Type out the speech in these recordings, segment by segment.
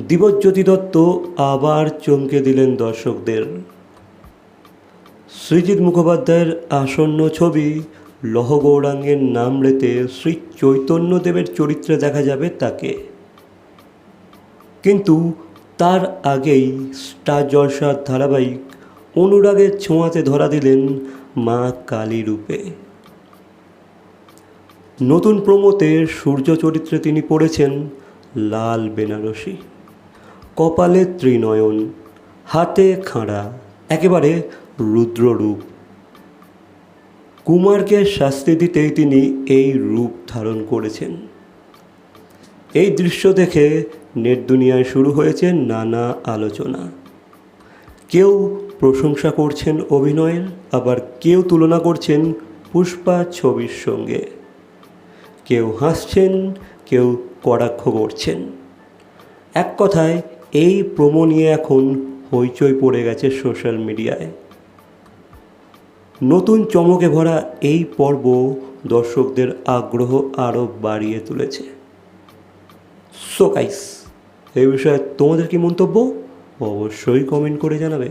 দিবজ্যোতি দত্ত আবার চমকে দিলেন দর্শকদের। সৃজিৎ মুখোপাধ্যায়ের আসন্ন ছবি লহ গৌরাঙ্গের নাম রেতে শ্রী চৈতন্যদেবের চরিত্রে দেখা যাবে তাকে। কিন্তু তার আগেই স্টার জলসার ধারাবাহিক অনুরাগের ছোঁয়াতে ধরা দিলেন মা কালী রূপে। নতুন প্রমোতে সূর্য চরিত্রে তিনি পড়েছেন লাল বেনারসি। কপালে ত্রিনয়ন, হাতে খাঁড়া, একেবারে রুদ্ররূপ। কুমারকে শাস্তি দিতেই তিনি এই রূপ ধারণ করেছেন। এই দৃশ্য দেখে নেট দুনিয়ায় শুরু হয়েছে নানা আলোচনা। কেউ প্রশংসা করছেন অভিনয়ের, আবার কেউ তুলনা করছেন পুষ্পা ছবির সঙ্গে। কেউ হাসছেন, কেউ কটাক্ষ করছেন। এক কথায় এই প্রোমো নিয়ে এখন হইচই পড়ে গেছে সোশ্যাল মিডিয়ায় নতুন চমকে ভরা এই পর্ব দর্শকদের আগ্রহ আরও বাড়িয়ে তুলেছে। সো গাইস এই বিষয়ে তোমাদের কি মন্তব্য? অবশ্যই কমেন্ট করে জানাবে।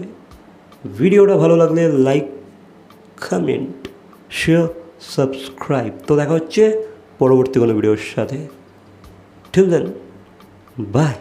ভিডিওটা ভালো লাগলে লাইক কমেন্ট শেয়ার সাবস্ক্রাইব তো দেখা হচ্ছে পরবর্তী কোনো ভিডিওর সাথে। ঠিক দেন বাই